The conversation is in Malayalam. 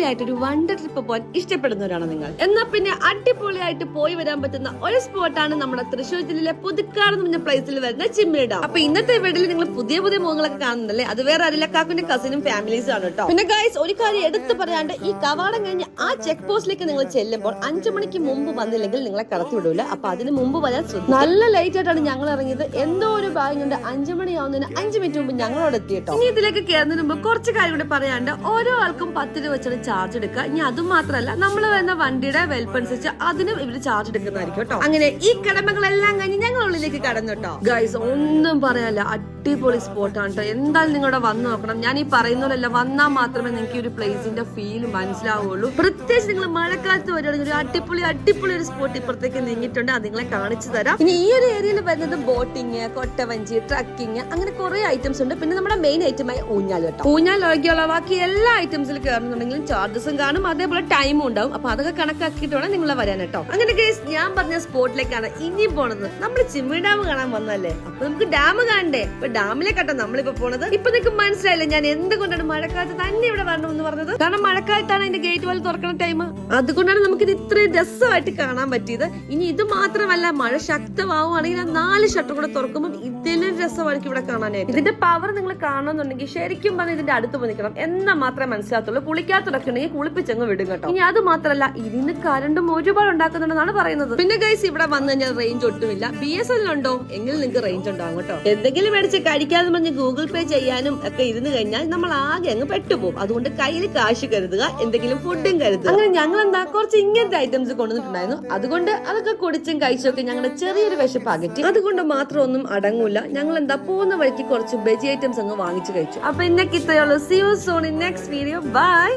അടിപൊളിയായിട്ട് ഒരു വണ്ടർ ട്രിപ്പ് പോകാൻ ഇഷ്ടപ്പെടുന്നവരാണ് നിങ്ങൾ. എന്നാൽ പിന്നെ അടിപൊളിയായിട്ട് പോയി വരാൻ പറ്റുന്ന ഒരു സ്പോട്ടാണ് നമ്മുടെ തൃശ്ശൂർ ജില്ലയിലെ പുതുക്കാട് എന്ന് പറഞ്ഞ പ്ലേസിൽ വരുന്ന ചിമ്മിണി ഡാം. അപ്പൊ ഇന്നത്തെ വീട്ടിൽ നിങ്ങൾ പുതിയ പുതിയ മുഖങ്ങളൊക്കെ കാണുന്നല്ലേ അത് വേറെ അറിയില്ല കാക്കുന്റെ കസിനും ഫാമിലീസും ആണ് കേട്ടോ. പിന്നെ ഗൈസ് ഒരു കാര്യം എടുത്തു പറയാണ്ട് ഈ കവാടം കഴിഞ്ഞ് ആ ചെക്ക് പോസ്റ്റിലേക്ക് നിങ്ങൾ ചെല്ലുമ്പോൾ അഞ്ചു മണിക്ക് മുമ്പ് വന്നില്ലെങ്കിൽ നിങ്ങളെ കടത്തി വിടൂല. അപ്പൊ അതിന് മുമ്പ് വരാൻ നല്ല ലൈറ്റ് ആയിട്ടാണ് ഞങ്ങൾ ഇറങ്ങിയത്. എന്തോ ഒരു ഭാഗം കൊണ്ട് അഞ്ചു മണിയാവുന്നതിന് അഞ്ചു മിനിറ്റ് മുമ്പ് ഞങ്ങളോട് എത്തിയിട്ടോ ഇനി ഇതിലേക്ക് കയറുന്നതിന് മുമ്പ് കുറച്ച് കാര്യം കൂടി പറയാണ്ട് ഓരോ ആൾക്കും പത്ത് രൂപ വെച്ചാണ് ചാർജ് എടുക്കുക. ഇനി അതും മാത്രമല്ല നമ്മൾ വരുന്ന വണ്ടിയുടെ വെൽപ്പ് അനുസരിച്ച് അതിനും ഇവർ ചാർജ് എടുക്കുന്നതായിരിക്കും കേട്ടോ. അങ്ങനെ ഈ കടമകളെല്ലാം കഴിഞ്ഞ് ഞങ്ങൾ ഉള്ളിലേക്ക് കടന്നു ഗൈസ് ഒന്നും പറയാല്ല അടിപൊളി സ്പോട്ടാണ് കേട്ടോ. എന്തായാലും നിങ്ങളുടെ വന്ന് നോക്കണം. ഞാൻ ഈ പറയുന്ന വന്നാൽ മാത്രമേ നിങ്ങൾക്ക് ഒരു പ്ലേസിന്റെ ഫീൽ മനസ്സിലാവുള്ളൂ. പ്രത്യേകിച്ച് നിങ്ങൾ മഴക്കാലത്ത് വരികയാണെങ്കിൽ ഒരു അടിപൊളി അടിപൊളി ഒരു സ്പോട്ട് ഇപ്പുറത്തേക്ക് നീങ്ങിയിട്ടുണ്ട്. അത് നിങ്ങളെ കാണിച്ചു തരാം. ഇനി ഈ ഒരു ഏരിയയിൽ വരുന്നത് ബോട്ടിങ് കൊട്ടവഞ്ചി ട്രക്കിങ് അങ്ങനെ കുറെ ഐറ്റംസ് ഉണ്ട്. പിന്നെ നമ്മുടെ മെയിൻ ഐറ്റമായി ഊഞ്ഞാൽ കേട്ടോ. ഊഞ്ഞാൽ ഒഴികെയുള്ള ബാക്കി എല്ലാ ഐറ്റംസിൽ കയറുന്നുണ്ടെങ്കിലും ചാർജസും കാണും അതേപോലെ ടൈമും ഉണ്ടാവും. അപ്പൊ അതൊക്കെ കണക്കാക്കിയിട്ട് വേണം നിങ്ങൾ വരാൻ കേട്ടോ. അങ്ങനെ കേസ് ഞാൻ പറഞ്ഞ സ്പോട്ടിലേക്കാണ് ഇനി പോണത്. നമ്മൾ ചിമ്മി ഡാം കാണാൻ വന്നല്ലേ അപ്പൊ നമുക്ക് ഡാം കാണണ്ടേ? അപ്പൊ ഡാമിലേക്കാട്ടോ നമ്മളിപ്പോ പോണത്. ഇപ്പൊ നിങ്ങൾക്ക് മനസ്സിലായില്ലേ ഞാൻ എന്തുകൊണ്ടാണ് മഴക്കാലത്ത് തന്നെ ഇവിടെ വരണമെന്ന് പറഞ്ഞത്? കാരണം മഴക്കാലത്താണ് അതിന്റെ ഗേറ്റ് വാൽ തുറക്കുന്ന ടൈം അതുകൊണ്ടാണ് നമുക്ക് ഇത് ഇത്രയും രസമായിട്ട് കാണാൻ പറ്റിയത്. ഇനി ഇത് മാത്രമല്ല മഴ ശക്തമാവുകയാണെങ്കിൽ നാല് ഷട്ടർ കൂടെ തുറക്കുമ്പോൾ ഇതിലും രസമായിരിക്കും ഇവിടെ കാണാനായിട്ട്. ഇതിന്റെ പവർ നിങ്ങൾ കാണണമെന്നുണ്ടെങ്കിൽ ശരിക്കും പറഞ്ഞാൽ ഇതിന്റെ അടുത്ത് പോയി നിൽക്കണം എന്നാൽ മാത്രമേ മനസ്സിലാകത്തുള്ളൂ. കുളിക്കാത്തുടക്കുണ്ടെങ്കിൽ കുളിപ്പിച്ചങ്ങ് വിടും കേട്ടോ. ഇനി അത് മാത്രമല്ല ഇതിന് കരണ്ടും ഒരുപാട് ഉണ്ടാക്കുന്നുണ്ടെന്നാണ് പറയുന്നത്. പിന്നെ ഗൈസ് ഇവിടെ വന്നു കഴിഞ്ഞാൽ റേഞ്ച് ഒട്ടുമില്ല. ബി എസ് എൽ ഉണ്ടോ? എങ്കിൽ നിങ്ങൾക്ക് റേഞ്ച് ഉണ്ടാകും കേട്ടോ. എന്തെങ്കിലും മേടിച്ച് കഴിക്കാതെ പറഞ്ഞ് ഗൂഗിൾ പേ ചെയ്യാനും ഒക്കെ ഇരുന്ന് കഴിഞ്ഞാൽ നമ്മൾ ആകെ അങ്ങ് പെട്ടുപോകും. അതുകൊണ്ട് കയ്യിൽ കാശ് കരുതുക എന്തെങ്കിലും ഫുഡും കരുതുക. അങ്ങനെ ഞങ്ങൾ എന്താ കുറച്ച് ഇങ്ങനത്തെ ഐറ്റംസ് കൊണ്ടുവന്നിട്ടുണ്ടായിരുന്നു. അതുകൊണ്ട് അതൊക്കെ കുടിച്ചും കഴിച്ചും ഒക്കെ ഞങ്ങളുടെ ചെറിയൊരു വിശപ്പ് അകറ്റി അതുകൊണ്ട് മാത്രം ഒന്നും അടങ്ങൂല. ഒന്നുമില്ല ഞങ്ങൾ എന്താ പോകുന്ന വഴിക്ക് കുറച്ച് ബജി ഐറ്റംസ് അങ്ങ് വാങ്ങിച്ചു കഴിച്ചു. അപ്പൊ ഇന്നൊക്കെ ഇത്രയുള്ളൂ see you soon in next video bye